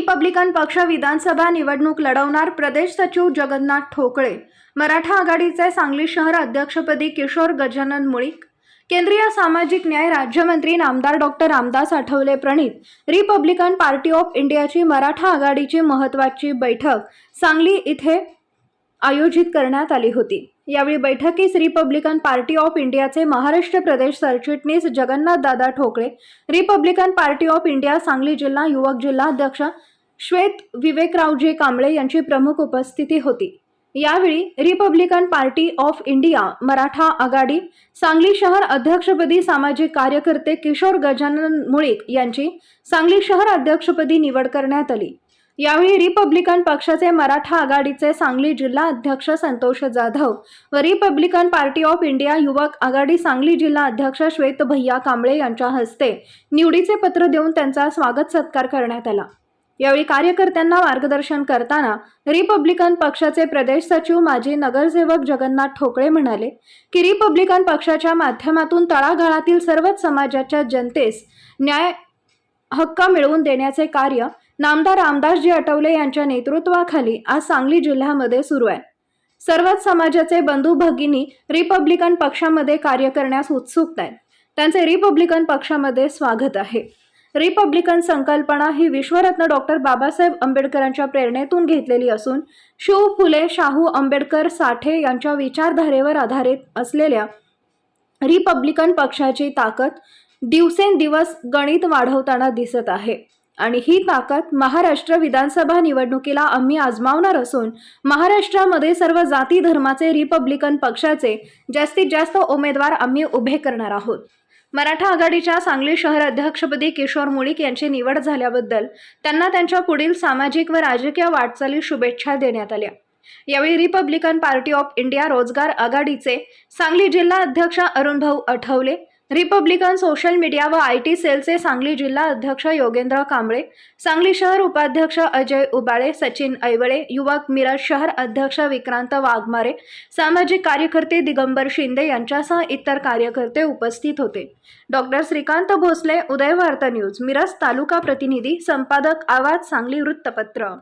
Republican पक्ष विधानसभा निवडणूक लढवणार प्रदेश सचिव जगन्नाथ ठोकळे मराठा आघाडीचे सांगली शहर अध्यक्षपदी किशोर गजानन मुळीक केंद्रीय सामाजिक न्याय राज्यमंत्री नामदार डॉक्टर रामदास आठवले प्रणित रिपब्लिकन पार्टी ऑफ इंडियाची मराठा आघाडीची महत्त्वाची बैठक सांगली इथे आयोजित करण्यात आली होती. यावेळी बैठकीस रिपब्लिकन पार्टी ऑफ इंडियाचे महाराष्ट्र प्रदेश सरचिटणीस Jagannath Dada Thokale Republican Party of India Sangli जिल्हा युवक जिल्हा अध्यक्ष श्वेत विवेकरावजी कांबळे यांची प्रमुख उपस्थिती होती. यावेळी Republican Party of India Maratha आघाडी सांगली शहर अध्यक्षपदी सामाजिक कार्यकर्ते किशोर गजानन मुळीक यांची सांगली शहर अध्यक्षपदी निवड करण्यात आली. यावेळी रिपब्लिकन पक्षाचे मराठा आघाडीचे सांगली जिल्हा अध्यक्ष संतोष जाधव व रिपब्लिकन पार्टी ऑफ इंडिया युवक आघाडी सांगली जिल्हा अध्यक्ष श्वेत भैया कांबळे यांच्या हस्ते निवडीचे पत्र देऊन त्यांचा स्वागत सत्कार करण्यात आला. यावेळी कार्यकर्त्यांना मार्गदर्शन करताना रिपब्लिकन पक्षाचे प्रदेश सचिव माजी नगरसेवक जगन्नाथ ठोकळे म्हणाले की रिपब्लिकन पक्षाच्या माध्यमातून तळागाळातील सर्वच समाजाच्या जनतेस न्याय हक्क मिळवून देण्याचे कार्य नामदार रामदासजी आठवले यांच्या नेतृत्वाखाली आज सांगली जिल्ह्यामध्ये सुरू आहे. सर्वच समाजाचे बंधू भगिनी रिपब्लिकन पक्षामध्ये कार्य करण्यास उत्सुक आहेत. त्यांचे रिपब्लिकन पक्षामध्ये स्वागत आहे. रिपब्लिकन संकल्पना ही विश्वरत्न डॉक्टर बाबासाहेब आंबेडकरांच्या प्रेरणेतून घेतलेली असून शिव फुले शाहू आंबेडकर साठे यांच्या विचारधारेवर आधारित असलेल्या रिपब्लिकन पक्षाची ताकद दिवसेंदिवस गणित वाढवताना दिसत आहे. आणि ही ताकद महाराष्ट्र विधानसभा निवडणुकीला आम्ही आजमावणार असून महाराष्ट्रामध्ये सर्व जाती धर्माचे रिपब्लिकन पक्षाचे जास्तीत जास्त उमेदवार आम्ही उभे करणार आहोत. मराठा आघाडीच्या सांगली शहर अध्यक्षपदी किशोर मुळीक यांची निवड झाल्याबद्दल त्यांना त्यांच्या पुढील सामाजिक व राजकीय वाटचाली शुभेच्छा देण्यात आल्या. यावेळी रिपब्लिकन पार्टी ऑफ इंडिया रोजगार आघाडीचे सांगली जिल्हा अध्यक्ष Arunbhau Athawale Republican social media व आय टी सेलचे सांगली जिल्हा अध्यक्ष योगेंद्र कांबळे सांगली शहर उपाध्यक्ष अजय उबाळे सचिन ऐवळे युवक मिरज शहर अध्यक्ष विक्रांत वाघमारे सामाजिक कार्यकर्ते दिगंबर शिंदे यांच्यासह इतर कार्यकर्ते उपस्थित होते. डॉक्टर श्रीकांत भोसले उदयवार्ता न्यूज मिरज तालुका प्रतिनिधी संपादक आवाज सांगली वृत्तपत्र.